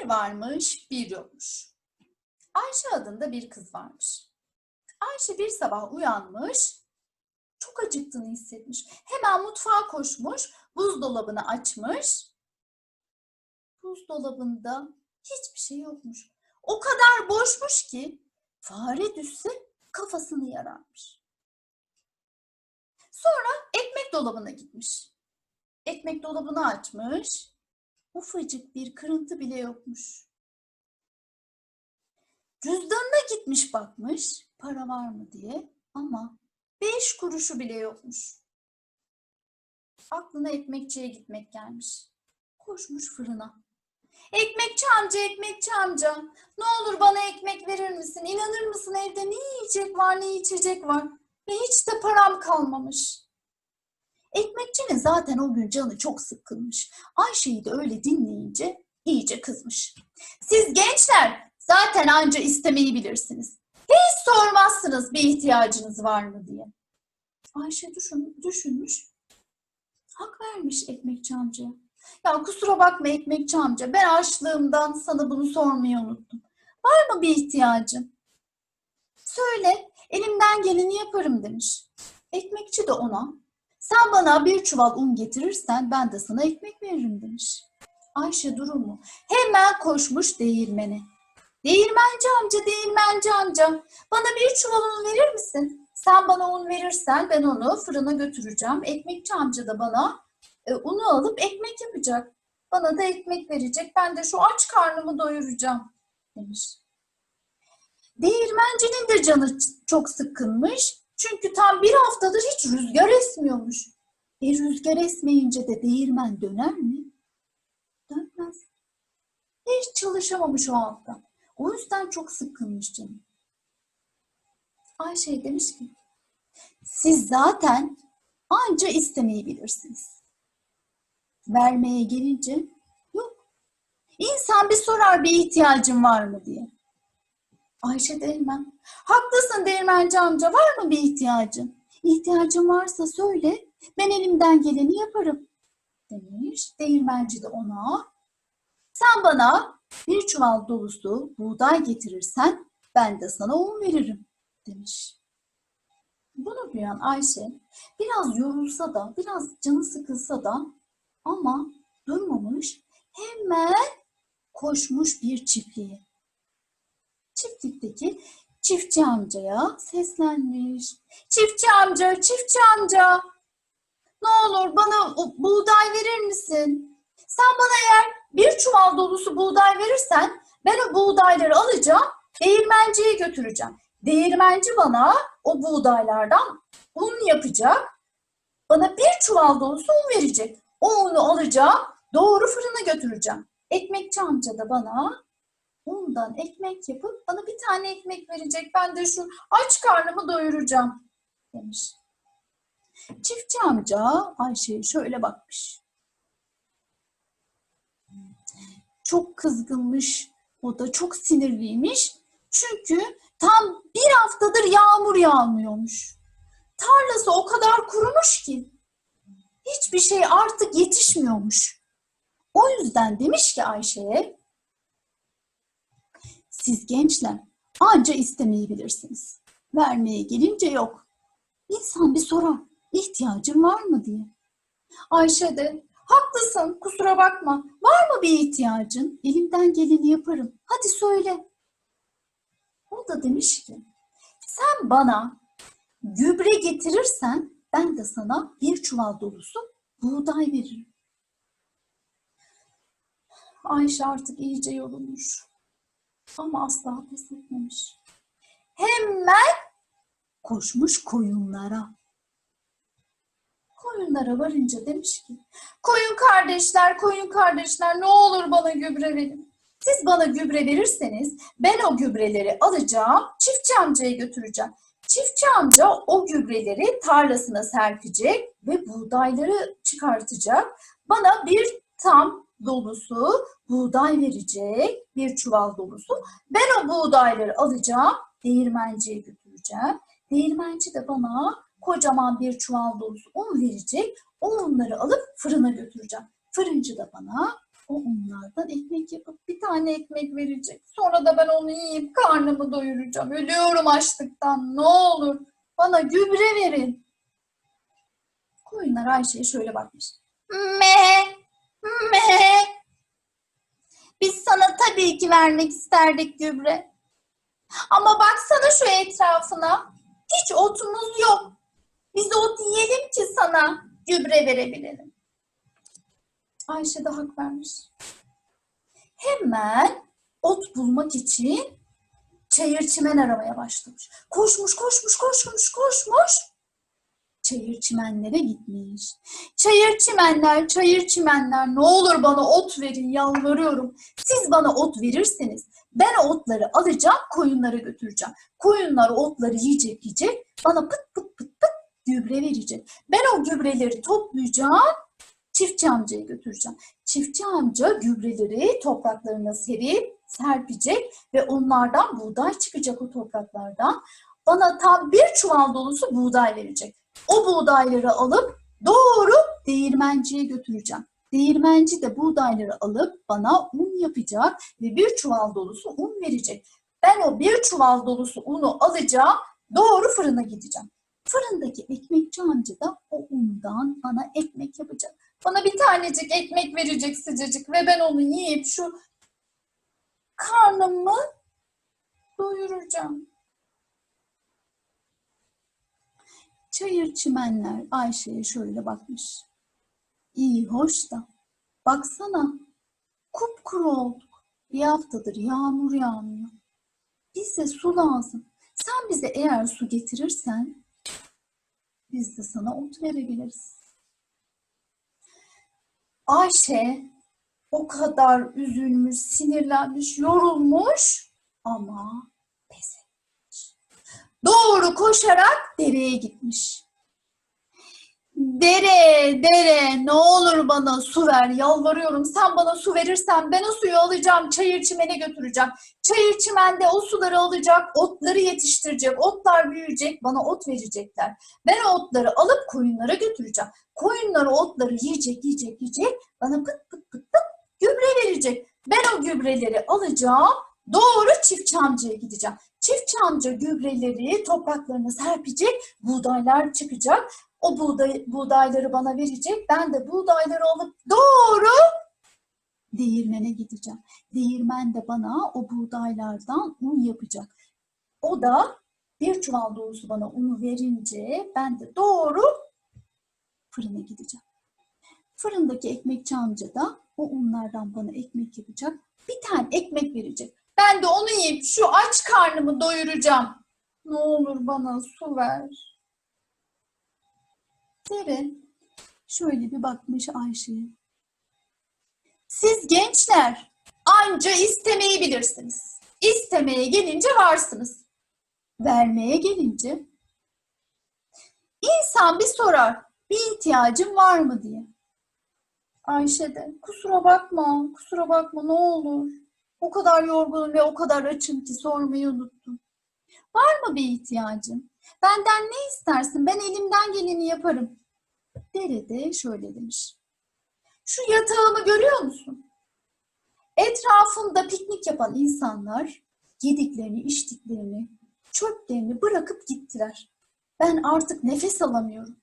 Bir varmış, bir yokmuş. Ayşe adında bir kız varmış. Ayşe bir sabah uyanmış, çok acıktığını hissetmiş. Hemen mutfağa koşmuş, buzdolabını açmış. Buzdolabında hiçbir şey yokmuş. O kadar boşmuş ki fare düşse kafasını yararmış. Sonra ekmek dolabına gitmiş. Ekmek dolabını açmış. Ufacık bir kırıntı bile yokmuş. Cüzdanına gitmiş bakmış para var mı diye ama beş kuruşu bile yokmuş. Aklına ekmekçiye gitmek gelmiş. Koşmuş fırına. Ekmekçi amca, ekmekçi amca. Ne olur bana ekmek verir misin? İnanır mısın evde ne yiyecek var, ne içecek var. Ve hiç de param kalmamış. Ekmekçinin zaten o gün canı çok sıkkınmış. Ayşe'yi de öyle dinleyince iyice kızmış. Siz gençler zaten anca istemeyi bilirsiniz. Hiç sormazsınız bir ihtiyacınız var mı diye. Ayşe düşün, düşünmüş. Hak vermiş ekmekçi amcaya. Ya kusura bakma ekmekçi amca ben açlığımdan sana bunu sormayı unuttum. Var mı bir ihtiyacın? Söyle elimden geleni yaparım demiş. Ekmekçi de ona sen bana bir çuval un getirirsen ben de sana ekmek veririm demiş. Ayşe durumu hemen koşmuş değirmene. Değirmenci amca, değirmenci amca bana bir çuval un verir misin? Sen bana un verirsen ben onu fırına götüreceğim. Ekmekçi amca da bana e, unu alıp ekmek yapacak. Bana da ekmek verecek. Ben de şu aç karnımı doyuracağım demiş. Değirmencinin de canı çok sıkkınmış. Çünkü tam bir haftadır hiç rüzgar esmiyormuş. E rüzgar esmeyince de değirmen döner mi? Dönmez. Hiç çalışamamış o hafta. O yüzden çok sıkkınmış canım. Ayşe demiş ki, siz zaten anca istemeyi bilirsiniz. Vermeye gelince yok. İnsan bir sorar bir ihtiyacın var mı diye. Ayşe Değirmen, haklısın Değirmenci amca var mı bir ihtiyacın? İhtiyacın varsa söyle, ben elimden geleni yaparım demiş. Değirmenci de ona, sen bana bir çuval dolusu buğday getirirsen ben de sana un veririm demiş. Bunu duyan Ayşe biraz yorulsa da, biraz canı sıkılsa da ama durmamış, hemen koşmuş bir çiftliğe. Çiftlikteki çiftçi amcaya seslenmiş. Çiftçi amca, çiftçi amca, ne olur bana buğday verir misin? Sen bana eğer bir çuval dolusu buğday verirsen ben o buğdayları alacağım, değirmenciye götüreceğim. Değirmenci bana o buğdaylardan un yapacak. Bana bir çuval dolusu un verecek. O unu alacağım, doğru fırına götüreceğim. Ekmekçi amca da bana undan ekmek yapıp bana bir tane ekmek verecek. Ben de şu aç karnımı doyuracağım demiş. Çiftçi amca Ayşe'ye şöyle bakmış. Çok kızgınmış. O da çok sinirliymiş. Çünkü tam bir haftadır yağmur yağmıyormuş. Tarlası o kadar kurumuş ki hiçbir şey artık yetişmiyormuş. O yüzden demiş ki Ayşe'ye siz gençler anca istemeyi bilirsiniz. Vermeye gelince yok. İnsan bir sorar ihtiyacın var mı diye. Ayşe de haklısın kusura bakma. Var mı bir ihtiyacın? Elimden geleni yaparım. Hadi söyle. O da demiş ki sen bana gübre getirirsen ben de sana bir çuval dolusu buğday veririm. Ayşe artık iyice yorulmuş. Ama asla pes etmemiş. Hemen koşmuş koyunlara. Koyunlara varınca demiş ki, koyun kardeşler, koyun kardeşler ne olur bana gübre verin. Siz bana gübre verirseniz ben o gübreleri alacağım, çiftçi amcaya götüreceğim. Çiftçi amca o gübreleri tarlasına serpecek ve buğdayları çıkartacak. Bana bir tam dolusu buğday verecek, bir çuval dolusu. Ben o buğdayları alacağım, değirmenciye götüreceğim. Değirmenci de bana kocaman bir çuval dolusu un verecek. O unları alıp fırına götüreceğim. Fırıncı da bana o unlardan ekmek yapıp bir tane ekmek verecek. Sonra da ben onu yiyip karnımı doyuracağım. Ölüyorum açlıktan. Ne olur bana gübre verin. Koyunlar Ayşe'ye şöyle bakmış. Me. Tabii ki vermek isterdik gübre. Ama baksana şu etrafına. Hiç otumuz yok. Biz ot yiyelim ki sana gübre verebilelim. Ayşe de hak vermiş. Hemen ot bulmak için çayır çimen aramaya başlamış. Koşmuş, koşmuş, koşmuş, koşmuş. Çayır çimenlere gitmiş. Çayır çimenler, çayır çimenler ne olur bana ot verin yalvarıyorum. Siz bana ot verirseniz ben otları alacağım koyunlara götüreceğim. Koyunlar otları yiyecek yiyecek bana pıt pıt pıt pıt gübre verecek. Ben o gübreleri toplayacağım çiftçi amcaya götüreceğim. Çiftçi amca gübreleri topraklarına serip serpecek ve onlardan buğday çıkacak o topraklardan. Bana tam bir çuval dolusu buğday verecek. O buğdayları alıp doğru değirmenciye götüreceğim. Değirmenci de buğdayları alıp bana un yapacak ve bir çuval dolusu un verecek. Ben o bir çuval dolusu unu alacağım, doğru fırına gideceğim. Fırındaki ekmekçi amca da o undan bana ekmek yapacak. Bana bir tanecik ekmek verecek sıcacık ve ben onu yiyip şu karnımı doyuracağım. Çayır çimenler Ayşe'ye şöyle bakmış. İyi hoş da baksana kupkuru olduk. Bir haftadır yağmur yağmıyor. Bize su lazım. Sen bize eğer su getirirsen biz de sana ot verebiliriz. Ayşe o kadar üzülmüş, sinirlenmiş, yorulmuş ama. Doğru koşarak dereye gitmiş. Dere, dere ne olur bana su ver yalvarıyorum. Sen bana su verirsen ben o suyu alacağım çayır çimene götüreceğim. Çayır çimende o suları alacak, otları yetiştirecek, otlar büyüyecek, bana ot verecekler. Ben o otları alıp koyunlara götüreceğim. Koyunlar otları yiyecek, yiyecek, yiyecek, bana pıt pıt pıt pıt gübre verecek. Ben o gübreleri alacağım, doğru çiftçi amcaya gideceğim. Çiftçi amca gübreleri topraklarına serpecek, buğdaylar çıkacak. O buğday, buğdayları bana verecek. Ben de buğdayları alıp doğru değirmene gideceğim. Değirmen de bana o buğdaylardan un yapacak. O da bir çuval dolusu bana unu verince ben de doğru fırına gideceğim. Fırındaki ekmekçi amca da o unlardan bana ekmek yapacak. Bir tane ekmek verecek. Ben de onu yiyip şu aç karnımı doyuracağım. Ne olur bana su ver. Dere şöyle bir bakmış Ayşe'ye. Siz gençler anca istemeyi bilirsiniz. İstemeye gelince varsınız. Vermeye gelince insan bir sorar bir ihtiyacın var mı diye. Ayşe de kusura bakma, kusura bakma ne olur. O kadar yorgunum ve o kadar açım ki sormayı unuttum. Var mı bir ihtiyacın? Benden ne istersin? Ben elimden geleni yaparım. Dere de şöyle demiş. Şu yatağımı görüyor musun? Etrafımda piknik yapan insanlar yediklerini, içtiklerini, çöplerini bırakıp gittiler. Ben artık nefes alamıyorum.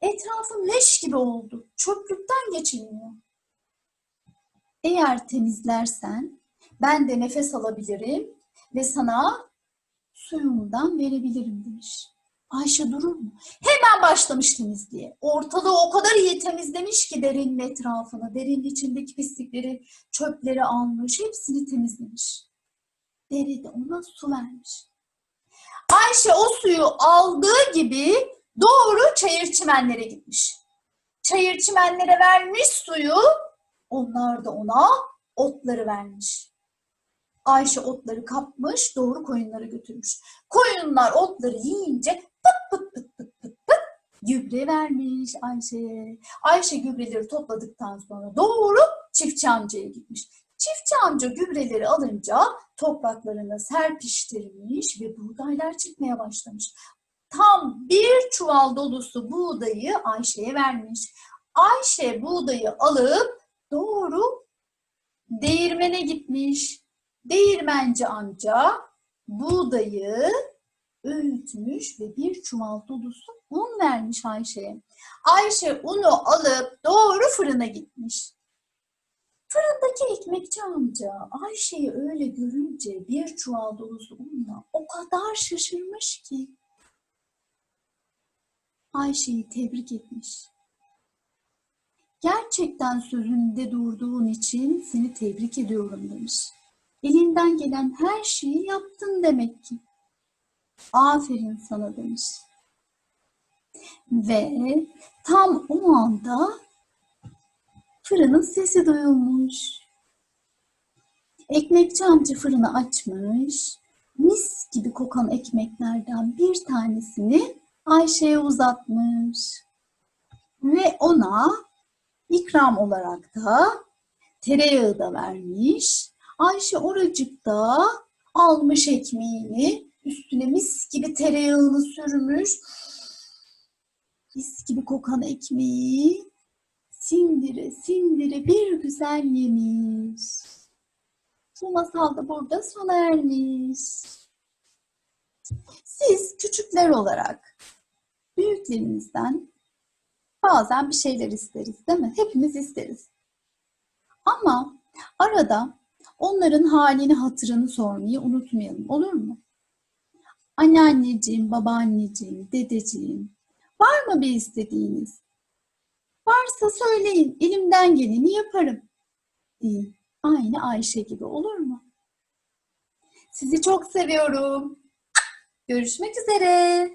Etrafım leş gibi oldu. Çöplükten geçilmiyor. Eğer temizlersen ben de nefes alabilirim ve sana suyumdan verebilirim demiş. Ayşe durur mu? Hemen başlamış temizliğe. Ortalığı o kadar iyi temizlemiş ki derinin etrafını, derinin içindeki pislikleri, çöpleri almış, hepsini temizlemiş. Dere de ona su vermiş. Ayşe o suyu aldığı gibi doğru çayır çimenlere gitmiş. Çayır çimenlere vermiş suyu, onlar da ona otları vermiş. Ayşe otları kapmış, doğru koyunlara götürmüş. Koyunlar otları yiyince pıt pıt pıt pıt pıt pıt gübre vermiş Ayşe'ye. Ayşe gübreleri topladıktan sonra doğru çiftçi amcaya gitmiş. Çiftçi amca gübreleri alınca topraklarına serpiştirmiş ve buğdaylar çıkmaya başlamış. Tam bir çuval dolusu buğdayı Ayşe'ye vermiş. Ayşe buğdayı alıp doğru değirmene gitmiş. Değirmenci amca buğdayı öğütmüş ve bir çuval dolusu un vermiş Ayşe'ye. Ayşe unu alıp doğru fırına gitmiş. Fırındaki ekmekçi amca Ayşe'yi öyle görünce bir çuval dolusu unla o kadar şaşırmış ki Ayşe'yi tebrik etmiş. Gerçekten sözünde durduğun için seni tebrik ediyorum demiş. Elinden gelen her şeyi yaptın demek ki. Aferin sana demiş. Ve tam o anda fırının sesi duyulmuş. Ekmekçi amca fırını açmış. Mis gibi kokan ekmeklerden bir tanesini Ayşe'ye uzatmış. Ve ona ikram olarak da tereyağı da vermiş. Ayşe oracıkta almış ekmeğini, üstüne mis gibi tereyağını sürmüş. Mis gibi kokan ekmeği sindire sindire bir güzel yemiş. Bu masal da burada sona ermiş. Siz küçükler olarak büyüklerinizden bazen bir şeyler isteriz değil mi? Hepimiz isteriz. Ama arada onların halini hatırını sormayı unutmayalım olur mu? Anneanneciğim, babaanneciğim, dedeciğim var mı bir istediğiniz? Varsa söyleyin elimden geleni yaparım deyin. Aynı Ayşe gibi olur mu? Sizi çok seviyorum. Görüşmek üzere.